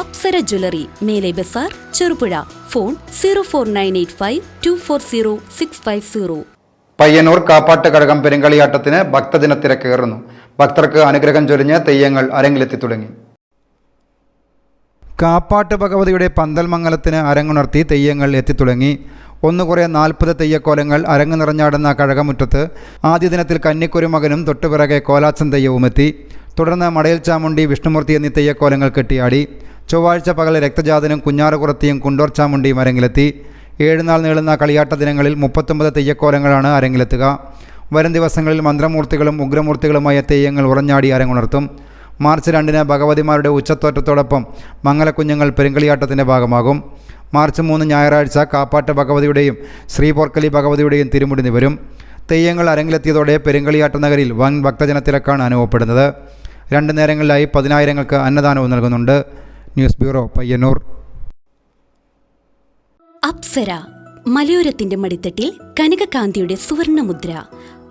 Apsara jewellery മേലെ Bazar Cherupuzha. Phone zero four nine eight five two four zero six five zero. Payyanur Kappattu Kazhakam പെരുങ്കളിയാട്ടത്തിന് ഭക്തജന തിരക്കേറുന്നു ഭക്തർക്ക് അനുഗ്രഹം ചൊരിഞ്ഞ് തെയ്യങ്ങൾ അരങ്ങിലെത്തി തുടങ്ങി. കാപ്പാട്ട് ഭഗവതിയുടെ പന്തൽമംഗലത്തിന് അരങ്ങുണർത്തി തെയ്യങ്ങൾ എത്തിത്തുടങ്ങി ഒന്ന് കുറേ നാൽപ്പത് തെയ്യക്കോലങ്ങൾ അരങ്ങ് നിറഞ്ഞാടുന്ന കഴകമുറ്റത്ത് ആദ്യ ദിനത്തിൽ കന്നിക്കുരുമകനും തൊട്ടുപിറകെ കോലാച്ചൻ തെയ്യവും എത്തി തുടർന്ന് മടയിൽ ചാമുണ്ടി വിഷ്ണുമൂർത്തി എന്നീ തെയ്യക്കോലങ്ങൾ കെട്ടിയാടി. ചൊവ്വാഴ്ച പകൽ രക്തജാതനും കുഞ്ഞാറുകുറത്തിയും കുണ്ടോർ ചാമുണ്ടിയും അരങ്ങിലെത്തി. ഏഴുനാൾ നീളുന്ന കളിയാട്ട ദിനങ്ങളിൽ മുപ്പത്തൊമ്പത് തെയ്യക്കോലങ്ങളാണ് അരങ്ങിലെത്തുക. വരും ദിവസങ്ങളിൽ മന്ത്രമൂർത്തികളും ഉഗ്രമൂർത്തികളുമായ തെയ്യങ്ങൾ ഉറഞ്ഞാടി അരങ്ങുണർത്തും. മാർച്ച് രണ്ടിന് ഭഗവതിമാരുടെ ഉച്ചത്തോറ്റത്തോടൊപ്പം മംഗലക്കുഞ്ഞുങ്ങൾ പെരുങ്കളിയാട്ടത്തിന്റെ ഭാഗമാകും. മാർച്ച് മൂന്ന് ഞായറാഴ്ച കാപ്പാട്ട് ഭഗവതിയുടെയും ശ്രീപോർക്കലി ഭഗവതിയുടെയും തിരുമുടി നിവരും. തെയ്യങ്ങൾ അരങ്ങിലെത്തിയതോടെ പെരുങ്കളിയാട്ട നഗരിൽ വൻ ഭക്തജനത്തിരക്കാണ് അനുഭവപ്പെടുന്നത്. രണ്ട് നേരങ്ങളിലായി പതിനായിരങ്ങൾക്ക് അന്നദാനവും നൽകുന്നുണ്ട്. News bureau Payyanur. അപ്സര മലയോരത്തിന്റെ മടിത്തട്ടിൽ കനകകാന്തിയുടെ സുവർണമുദ്ര.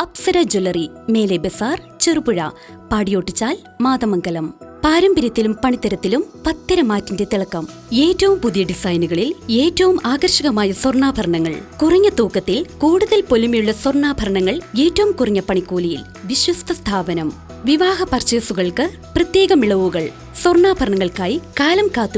അപ്സര ജ്വല്ലറി മേലെ ബസാർ ചെറുപുഴ പാടിയോട്ടിച്ചാൽ മാതമംഗലം. പാരമ്പര്യത്തിലും പണിത്തരത്തിലും പത്തരമാറ്റിന്റെ തിളക്കം. ഏറ്റവും പുതിയ ഡിസൈനുകളിൽ ഏറ്റവും ആകർഷകമായ സ്വർണാഭരണങ്ങൾ. കുറഞ്ഞ തൂക്കത്തിൽ കൂടുതൽ പൊലിമയുള്ള സ്വർണാഭരണങ്ങൾ ഏറ്റവും കുറഞ്ഞ പണിക്കൂലിയിൽ. വിശ്വസ്ത സ്ഥാപനം. വിവാഹ പർച്ചേസുകൾക്ക് പ്രത്യേക ഇളവുകൾ സ്വർണാഭരണങ്ങൾക്കായി കാലം കാത്തു